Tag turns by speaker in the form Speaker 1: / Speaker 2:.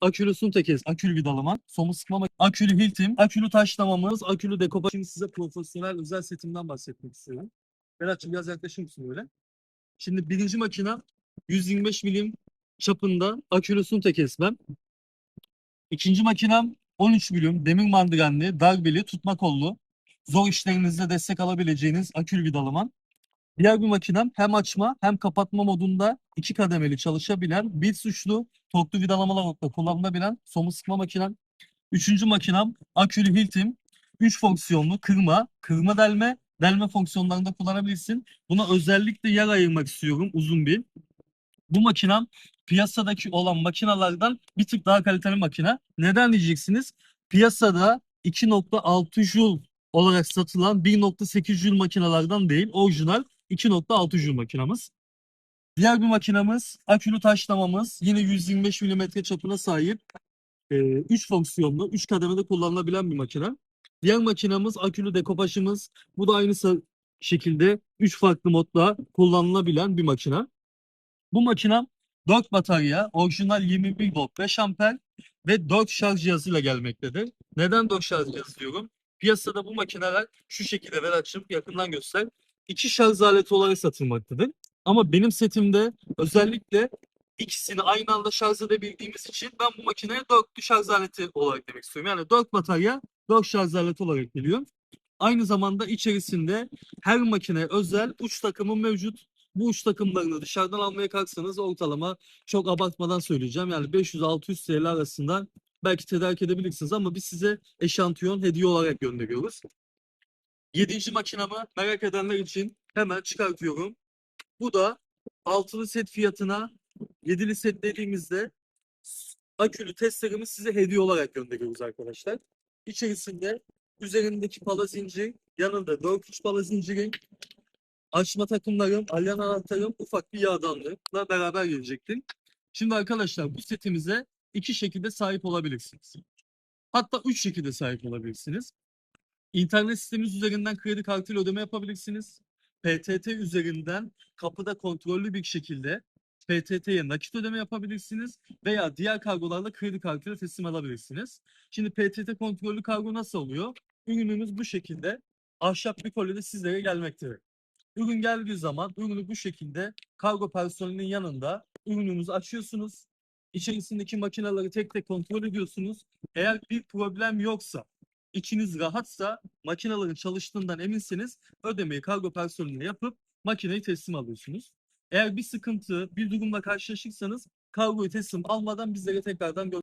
Speaker 1: akülü suntekez, akülü vidalama, somut sıkma mak- akülü hiltim, akülü taşlamamız, akülü dekopa. Şimdi size profesyonel özel setimden bahsetmek istiyorum. Berat'cığım biraz yaklaşır mısın böyle? Şimdi birinci makina 125 milim çapında akülü suntekez ben. İkinci makinem 13 milim demir mandirenli, darbeli, tutma kollu. Zor işlerinizde destek alabileceğiniz akülü vidalaman. Diğer bir makinem hem açma hem kapatma modunda iki kademeli çalışabilen bir suçlu torklu vidalamalarla kullanılabilen somut sıkma makinem. Üçüncü makinem akülü hiltim. Üç fonksiyonlu kırma, kırma delme, delme fonksiyonlarında kullanabilirsin. Buna özellikle yer ayırmak istiyorum uzun bir. Bu makinem piyasadaki olan makinalardan bir tık daha kaliteli makine. Neden diyeceksiniz? Piyasada 2.6 joule olarak satılan 1.8 joule makinalardan değil, orijinal 2.6 joule makinamız. Diğer bir makinamız akülü taşlamamız yine 125 mm çapına sahip 3 fonksiyonlu 3 kademede kullanılabilen bir makine. Diğer makinamız akülü dekopajımız. Bu da aynı şekilde 3 farklı modda kullanılabilen bir makine. Bu makine 4 batarya, orijinal 21 volt 5 amper ve 4 şarj cihazıyla gelmektedir. Neden 4 şarj cihazı diyorum? Piyasada bu makineler şu şekilde ver açım yakından göster. İki şarj aleti olarak satılmaktadır. Ama benim setimde özellikle ikisini aynı anda şarj edebildiğimiz için ben bu makineye dörtlü şarj aleti olarak demek istiyorum. Yani dört batarya, dört şarj aleti olarak geliyor. Aynı zamanda içerisinde her makine özel uç takımı mevcut. Bu uç takımlarını dışarıdan almaya kalksanız ortalama çok abartmadan söyleyeceğim. Yani 500-600 TL arasında belki tedarik edebilirsiniz ama biz size eşantiyon hediye olarak gönderiyoruz. Yedinci makinamı merak edenler için hemen çıkartıyorum. Bu da altılı set fiyatına yedili set dediğimizde akülü testlerimizi size hediye olarak gönderiyoruz arkadaşlar. İçerisinde üzerindeki pala zincir, yanında 4 3 pala zincirin, açma takımlarım, alyan anahtarım, ufak bir yağdanlıkla beraber gelecektir. Şimdi arkadaşlar bu setimize iki şekilde sahip olabilirsiniz. Hatta üç şekilde sahip olabilirsiniz. İnternet sistemimiz üzerinden kredi kartıyla ödeme yapabilirsiniz. PTT üzerinden kapıda kontrollü bir şekilde PTT'ye nakit ödeme yapabilirsiniz veya diğer kargolarla kredi kartıyla teslim alabilirsiniz. Şimdi PTT kontrollü kargo nasıl oluyor? Ürünümüz bu şekilde ahşap bir kolide sizlere gelmektedir. Ürün geldiği zaman ürünü bu şekilde kargo personelinin yanında ürününüzü açıyorsunuz. İçerisindeki makineleri tek tek kontrol ediyorsunuz. Eğer bir problem yoksa, içiniz rahatsa, makinelerin çalıştığından eminseniz ödemeyi kargo personeline yapıp makineyi teslim alıyorsunuz. Eğer bir sıkıntı, bir durumla karşılaşırsanız kargoyu teslim almadan bizlere tekrardan gö-